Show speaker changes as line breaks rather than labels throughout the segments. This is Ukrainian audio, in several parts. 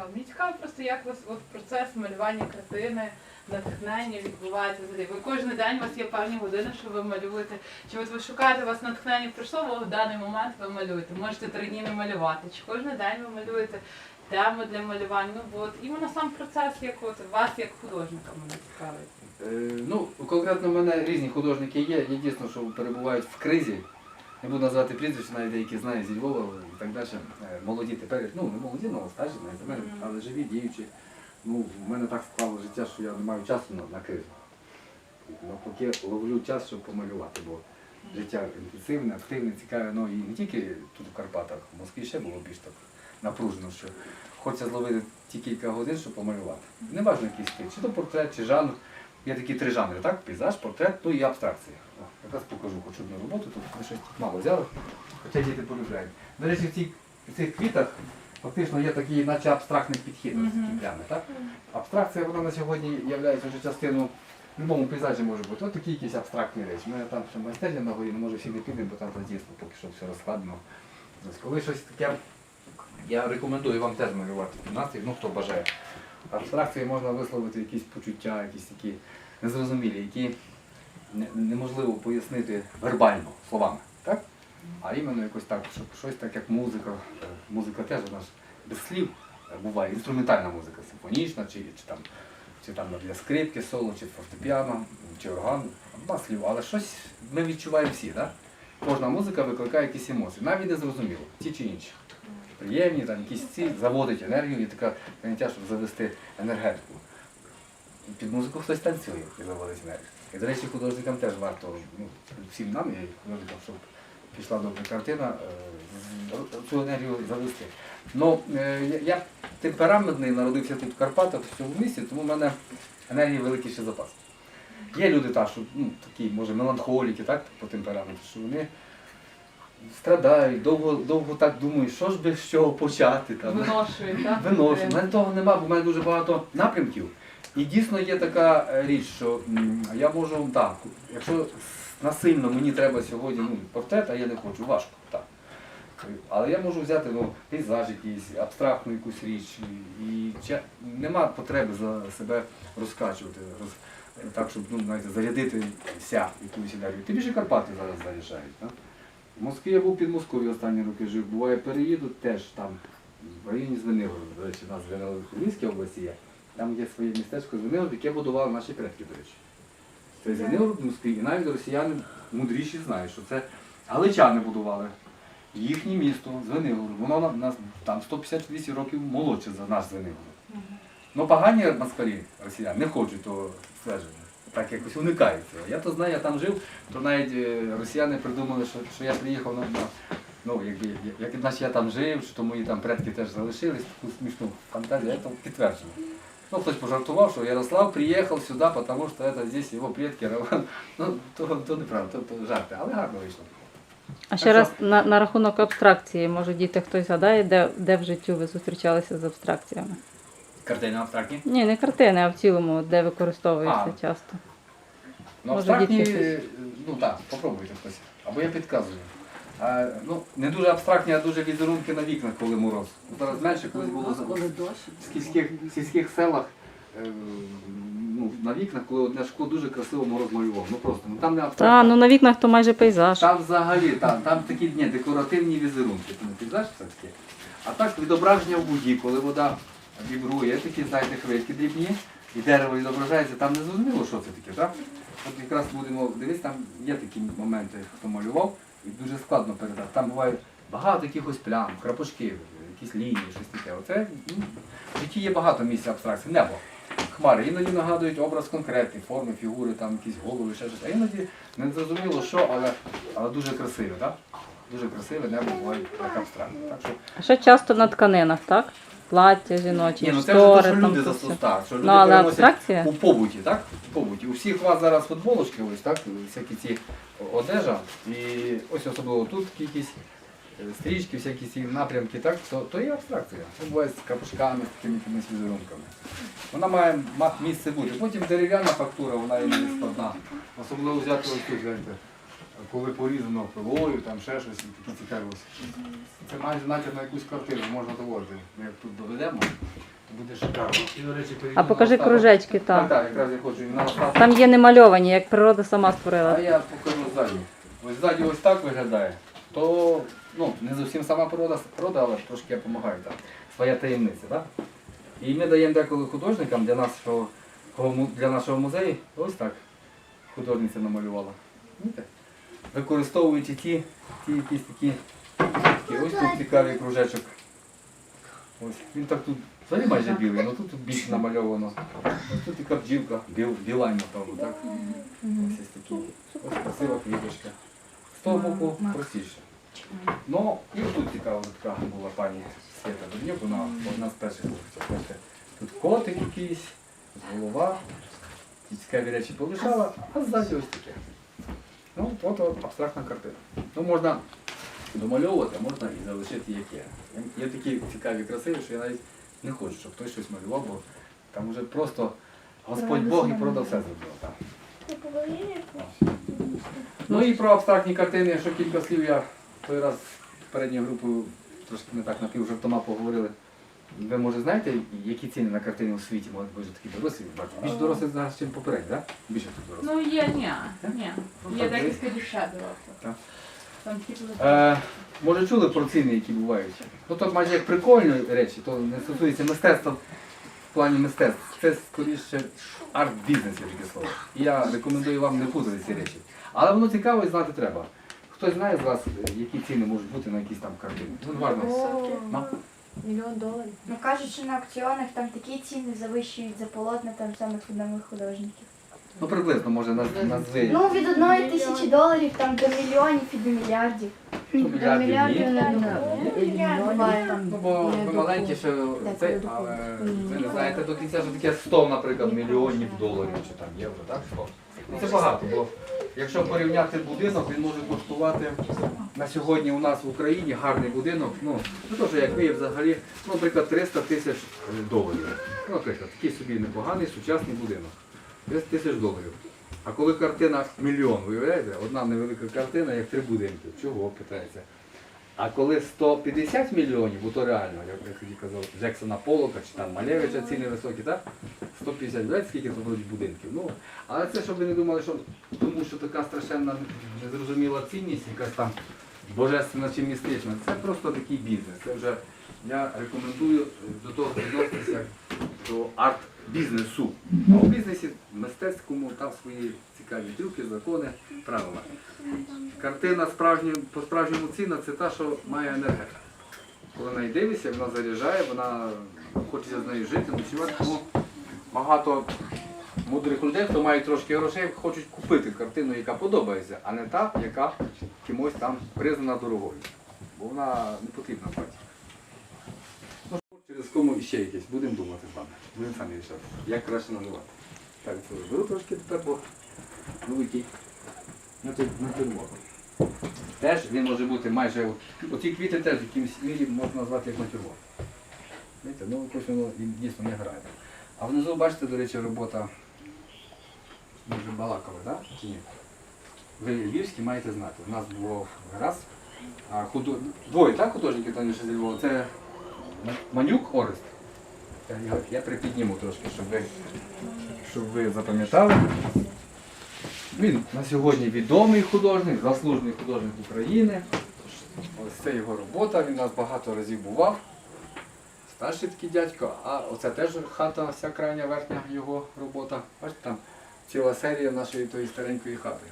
цікаво. Мені цікаво просто, як у вас от процес малювання картини, натхнення відбувається взагалі. Ви кожен день у вас є певні години, що ви малюєте. Чи от ви шукаєте у вас натхнення прийшло, ви в даний момент ви малюєте. Можете три дні не малювати. Чи кожен день ви малюєте тему для малювання? Ну бо от іменно сам процес, як от вас як художника мене цікавить.
Е, Ну, конкретно в мене різні художники є. Є дійсно, що перебувають в кризі. Не буду називати прізвища, навіть деякі знаю зі Львова і так далі. Е, Молоді тепер, ну не молоді, але стажі, навіть, мене, але живі, діючі. Ну, в мене так склало життя, що я не маю часу на, на кризу. Навпаки, ловлю час, щоб помалювати, бо життя інтенсивне, активне, цікаве. Ну і не тільки тут в Карпатах, в Москві ще було більш так напружено, що хочеться зловити ті кілька годин, щоб помалювати. Не важливо якийсь стиль, чи то портрет, чи жанр. Є такі три жанри, так? Пейзаж, портрет, ну і абстракція. О, якраз покажу хоч одну роботу, тут ми щось мало взяли, хоча діти полюбляють. До речі, в, цій, в цих квітах фактично є такий, наче абстрактний підхід, ось
Мгм.
такі плями, так? Абстракція вона на сьогодні є вже частиною, в будь-якому пейзажі може бути. Ось такі якісь абстрактні речі. У мене там ще майстерня на горі, не може всі не підемо, бо там задійсно поки що все розкладено. Коли щось таке, я рекомендую вам теж малювати під настрій, ну хто бажає. Абстракції можна висловити якісь почуття, якісь такі незрозумілі, які неможливо пояснити вербально словами. Так? А іменно якось так, щоб щось так, як музика. Музика теж у нас без слів е, буває, інструментальна музика, симфонічна, чи, чи там, чи там для скрипки, соло, чи фортепіано, чи орган, нема слів, але щось ми відчуваємо всі. Так? Кожна музика викликає якісь емоції, навіть не зрозуміло, ті чи інші. Приємні, там якісь ці заводить енергію і таке поняття, щоб завести енергетику. Під музику хтось танцює і заводить енергію. І, до речі, художникам теж варто, ну, всім нам, і художникам, щоб пішла добра картина, е, цю енергію завести. Ну, е, я- темпераментний, народився тут в Карпатах, в цьому місті, тому в мене енергії великий ще запас. Є люди так, що ну, такі, може, меланхоліки, так, по темпераменту, що вони страдають, довго, довго так думають, що ж би з чого почати. Там.
Виношує, так?
Виношу. У мене того нема, бо в мене дуже багато напрямків. І дійсно є така е, річ, що я можу, так, якщо насильно мені треба сьогодні ну, портрет, а я не хочу, важко. так. Але я можу взяти ну, пейзаж якийсь, абстрактну якусь річ. І, ча- нема потреби за себе розкачувати, роз, так, щоб ну, знаєте, зарядитися якусь енергію. Тим більше Карпати зараз заряджають. Так? В Москві я був під Москвою останні роки жив. Буває, переїду теж там, в районі Звенигорода, до речі, у нас Львівській області є. Там є своє містечко Звенигород, яке будували наші предки, до речі. Це Звенигород в Москві, і навіть росіяни мудріші знають, що це галичани будували. Їхнє місто, Звенигород, воно на- нас там 158 років молодше за наш Звенигород. Ну погані москалі росіяни не хочуть того ствердження. Так якось уникають цього. Я то знаю, я там жив, то навіть е, росіяни придумали, що, що я приїхав на, на ну, якби, як, як наче я там жив, що то мої там предки теж залишились, таку смішну фантазію, я то підтверджую. Ну, хтось пожартував, що Ярослав приїхав сюди, тому що это здесь його предки Роман. Ну, то, то неправда, то, то жарти, але гарно вийшло.
А ще раз на, на рахунок абстракції, може діти хтось згадає, де, де в житті ви зустрічалися з абстракціями?
Картини абстрактні?
Ні, не картини, а в цілому, де використовується
А.
часто.
Ну,
Може,
абстрактні,
дітки щось-
ну так, попробуйте хтось. Або я підказую. Ну, не дуже абстрактні, а дуже візерунки на вікнах, коли мороз. Зараз менше, колись було в сільських, в сільських селах е, ну, на вікнах, коли одне шкло дуже красиво мороз малював. Ну просто, ну там не
Та, ну на вікнах то майже пейзаж.
Там взагалі, там, там такі ні, декоративні візерунки. Ти не пейзаж все-таки. А так відображення в воді, коли вода вібрує, такі, знаєте, хвильки дрібні, і дерево відображається, там не зрозуміло, що це таке, так? От якраз будемо дивитися, там є такі моменти, хто малював, і дуже складно передати. Там буває багато якихось плям, крапочки, якісь лінії, щось таке. Оце ну, в житті є багато місць абстракції. Небо. Хмари іноді нагадують образ конкретний, форми, фігури, там якісь голови, ще щось. А іноді не зрозуміло що, але, але дуже красиве, так? Дуже красиве небо буває як абстрактне. Так що
ще часто на тканинах, так? Плаття жіночі,
ні, ну це вже те, що
там
люди
то все.
застостали, що люди
Ну, але
переносять
абстракція?
у побуті, так? У побуті. У всіх у вас зараз футболочки, ось так, всякі ці одежа. І ось особливо тут якісь е, стрічки, всякі ці напрямки, так, то, то є абстракція. Це буває з капушками, з такими якимись візерунками. Вона має ма- місце бути. Потім дерев'яна фактура, вона є не складна. Особливо взяти ось тут, гляньте, коли порізано пилою, там ще щось, такі цікаві. Це майже натяк на якусь картину, можна доводити. Ми як тут доведемо, то буде шикарно. І, до речі,
А
на
покажи
Остапа.
кружечки,
Так,
так.
так, якраз я хочу. і На Остапа.
Там є немальовані, як природа сама
А
створила.
я покажу ззаді. Ось ззаді ось так виглядає. То ну, не зовсім сама природа, природа, але трошки я допомагаю там. Своя таємниця, так? І ми даємо деколи художникам для нашого, кого му- для нашого музею. Ось так художниця намалювала. Бачите? Використовуючи ті, ті якісь такі. такі. Ось тут цікавий кружечок. Ось. Він так тут взагалі майже білий, але тут, тут більше намальовано. Ось тут така бджілка, біл, білань, напевно, так? Ось ось такі. Ось красива квіточка. З того боку простіше. Ну, і тут цікава така була пані Свята Дурнюк, вона одна з перших Тут котик якийсь, голова, цікаві речі полишала, а ззаді ось таке. Ну, от, от абстрактна картина. Ну, можна домальовувати, а можна і залишити як є. Є такі цікаві красиві, що я навіть не хочу, щоб хтось щось малював, бо там вже просто Господь Бог і природа все зробила. Так. Ну і про абстрактні картини, що кілька слів я той раз передньою групою трошки не так напівжартома поговорили. Ви може знаєте, які ціни на картини у світі можуть бути такі дорослі? бачите? Більш дорослих зараз, ніж попередні, так? Більше тут дорослих.
Ну є, ні, ні.
Ну,
Є
так,
декілька дешевих.
Так.
Там.
Е, може чули про ціни, які бувають? Ну то майже як прикольні речі, то не стосується мистецтва в плані мистецтва. Це скоріше арт-бізнес, є таке слово. Я рекомендую вам не путати ці речі. Але воно цікаво і знати треба. Хтось знає з вас, е, які ціни можуть бути на якісь там картини? Ну. Ну,
Мільйон доларів.
Ну кажуть, що на аукціонах там такі ціни завищують за полотна там самих відомих художників.
ну приблизно, може, наз- назви.
Ну від одної тисячі доларів там до мільйонів і до мільярдів.
Ну, мільярдів ні.
Буває.
Ну, бо ви маленькі ще це, але ви не знаєте до кінця, що таке 100, наприклад, мільйонів доларів чи там євро, так? 100. Ну, це багато, бо якщо порівняти будинок, він може коштувати на сьогодні у нас в Україні гарний будинок, ну, ну то, як ви взагалі, ну, наприклад, 300 тисяч доларів. Ну, наприклад, такий собі непоганий сучасний будинок. 300 тисяч доларів. А коли картина мільйон, виявляєте, одна невелика картина, як три будинки. Чого питається? А коли 150 мільйонів, бо то реально, як я тоді казав, Джексона Полока чи там Малевича ціни високі, так? 150, знаєте, скільки це будуть будинків. Ну, але це, щоб ви не думали, що тому що така страшенна незрозуміла цінність, якась там божественна чи містична, це просто такий бізнес. Це вже я рекомендую до того відноситися як до арт-бізнесу. А у бізнесі мистецькому там свої цікаві трюки, закони, правила. Картина справжня, по-справжньому цінна це та, що має енергетику. Коли на неї дивишся, вона заряджає, вона хочеться з нею жити, ночувати. Тому багато мудрих людей, хто має трошки грошей, хочуть купити картину, яка подобається, а не та, яка кимось там признана дорогою. Бо вона не потрібна бачити. Ну, через кому ще якесь, будемо думати з вами. Будемо самі рішати, як краще називати. Так, це беру трошки тепер, бо великий натюрморт. Теж він може бути майже, оці квіти теж в якимсь мірі можна назвати як натюрморт. Знаєте, ну якось воно дійсно не грає. А внизу, бачите, до речі, робота ми вже балакали, так? Чи ні? Ви львівські маєте знати. У нас було раз, а худо... двоє, так, художників там ще зі. Це Манюк Орест. Я, я припідніму трошки, щоб ви, щоб ви запам'ятали. Він на сьогодні відомий художник, заслужений художник України. Ось це його робота, він нас багато разів бував. Старший такий дядько, а оце теж хата, вся крайня верхня його робота. Бачите, там ціла серія нашої тої старенької хати.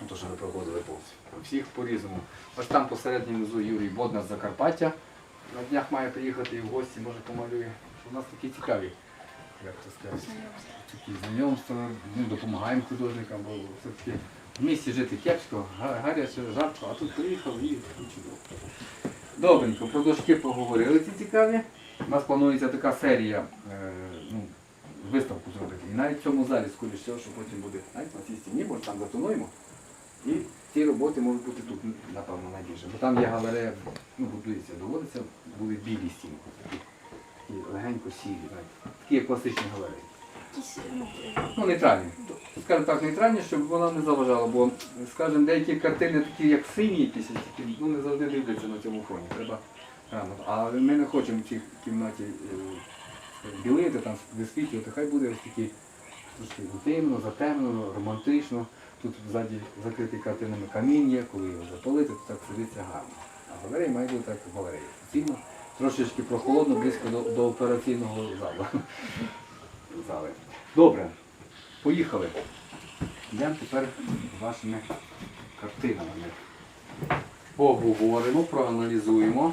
Ну, То, що ви проходили повз. Всіх по-різному. Ось там посередньому внизу Юрій Боднар з Закарпаття. На днях має приїхати і в гості, може помалює. У нас такі цікаві, як то сказати, такі знайомства, ми допомагаємо художникам, бо все-таки в місті жити кепсько, гаряче, жарко, а тут приїхав і чудово. Добренько, про дошки поговорили ці цікаві. У нас планується така серія, е, ну, виставку зробити. І навіть в цьому залі, скоріш всього, що потім буде навіть на цій стіні, може там затонуємо. І ці роботи можуть бути тут, напевно, найбільше. Бо там є галерея, ну, будується, доводиться, були білі стіни. Такі, легенько сірі, знаєте. Такі як класичні галереї. Ну, нейтральні. Скажімо так, нейтральні, щоб вона не заважала, бо, скажімо, деякі картини такі, як сині якісь, ну, не завжди дивляться на цьому фоні. Треба Рано. А ми не хочемо в цій кімнаті е, білити, там висвітлювати. Хай буде ось такі трошки інтимно, затемнено, романтично. Тут ззаді закритий картинами камінь є, коли його запалити, то так сидиться гарно. А галерея має бути так як галерея. Трошечки прохолодно, близько до, до операційного залу. зали. Добре, поїхали. Йдемо тепер з вашими картинами. Поговоримо, проаналізуємо.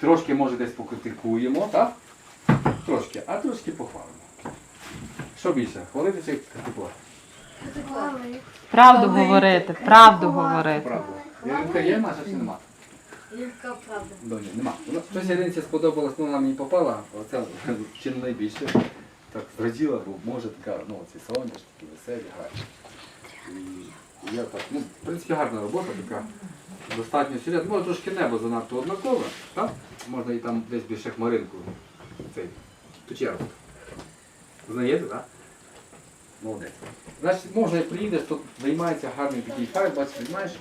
Трошки, може, десь покритикуємо, так? Трошки, а трошки похвалимо. Що більше, хвалити чи критикувати?
Правду говорити, правду говорити.
Правда. Яринка є наша чи нема?
Яка правда?
Доні, нема. Ну, Щось Яринці сподобалось, ну вона мені попала, оце чи не найбільше. Так зраділа, бо може така, ну ці соняшки, такі веселі, гарні. І я так, ну, в принципі, гарна робота така. Достатньо серйозна. Може трошки небо занадто однакове, так? Можна і там десь більше хмаринку. Цей печерку. Знаєте, так? Молодець. Значить, можна, як приїдеш, то займається гарний такий файл, бачиш, знаєш.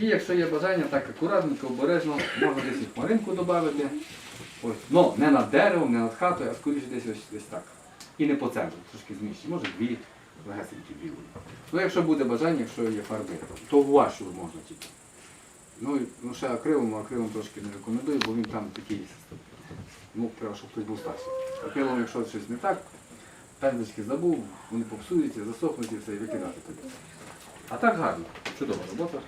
І якщо є бажання, так акуратненько, обережно, можна десь і хмаринку додати. Ось. Ну, не над деревом, не над хатою, а скоріше десь ось, десь так. І не по центру, трошки зміщені. Може дві легесенькі білі. Ну, якщо буде бажання, якщо є фарби, то вашу можна тільки. Ну, ну ще акрилом, акрилом трошки не рекомендую, бо він там такий, ну, треба, щоб хтось був старший. Акрилом, якщо щось не так, пензлички забув, вони попсуються, засохнуть і все, і викидати тоді. А так гарно, чудова робота.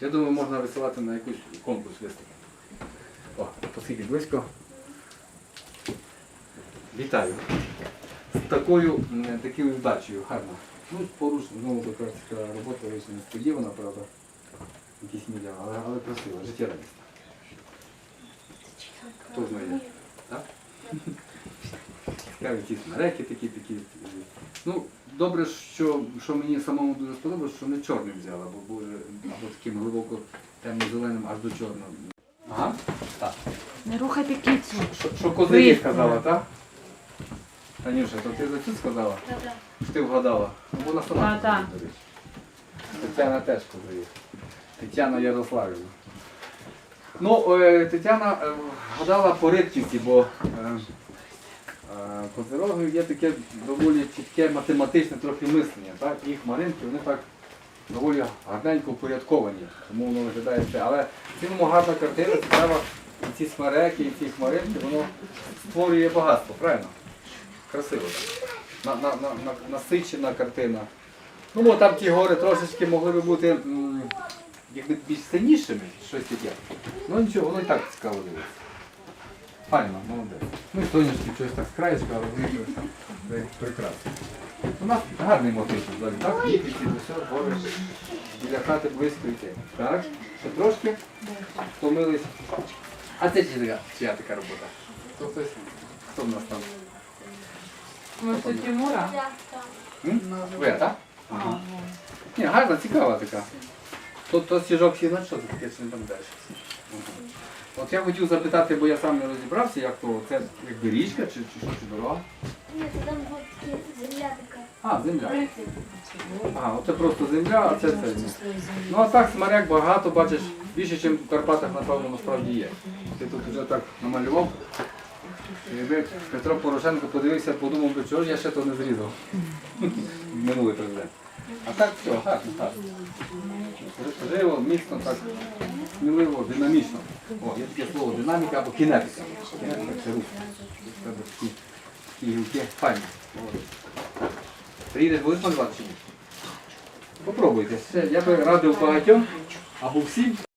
Я думаю, можна висилати на якийсь конкурс виставку. О, оскільки близько. Вітаю. З такою, такою вдачею, гарно. Ну, поруч, знову така робота вийшла несподівана, правда. Якісь міля, але, але красива, життєрадісна. Хто знає? Так? Цікаві ті смереки такі, такі. Ну, добре, що, що мені самому дуже сподобалось, що не чорним взяла, бо були або таким глибоко темно-зеленим аж до чорного. Ага. Так.
Не рухайте кицю.
Що, козирі сказала, так? Танюша, то ти за цю сказала? Що ти вгадала? Ну, Вона сама.
А, так.
Тетяна теж козирі. Тетяна Ярославівна. Ну, е, Тетяна е, вгадала по рибківці, бо е, козирогів є таке доволі чітке математичне трохи мислення. Так? Їх маринки, вони так доволі гарненько упорядковані, тому воно виглядає це. Але в гарна картина, цікава, і ці смереки, і ці хмаринки, воно створює багатство, правильно? Красиво. На, на, на, на, насичена картина. Ну, там ті гори трошечки могли би бути м, якби більш сильнішими, щось таке. Ну нічого, воно і так цікаво дивиться. Файно, молодець. Ну і сонячки щось так з краєчка, прекрасно. У нас гарний мотив взагалі, так? Їхати, все, гори, біля хати близько йти. Так? Ще трошки втомились. А це чия, чия така робота? Хто хтось? Хто в нас там?
Може, Тимура?
М? Ви, так? Ага. Ні, гарна, цікава така. Тут то стіжок всі що це таке, чи не там далі. От я хотів запитати, бо я сам не розібрався, як то це якби річка чи, чи що, чи дорога?
Ні, це там земля така.
А, земля. А, оце просто земля, а це це. Ну а так смаряк багато, бачиш, більше, ніж в Карпатах, напевно, насправді є. Ти тут вже так намалював. І Якби Петро Порошенко подивився, подумав би, чого ж я ще то не зрізав. Минулий президент. А так все, гарно, гарно. Живо, міцно, так, сміливо, динамічно. О, є таке слово динаміка або кінетика. Кінетика це рух. Треба такі, такі гілки. Файно. Приїдеш, будеш малювати чи ні? Попробуйте. Я би радив багатьом або всім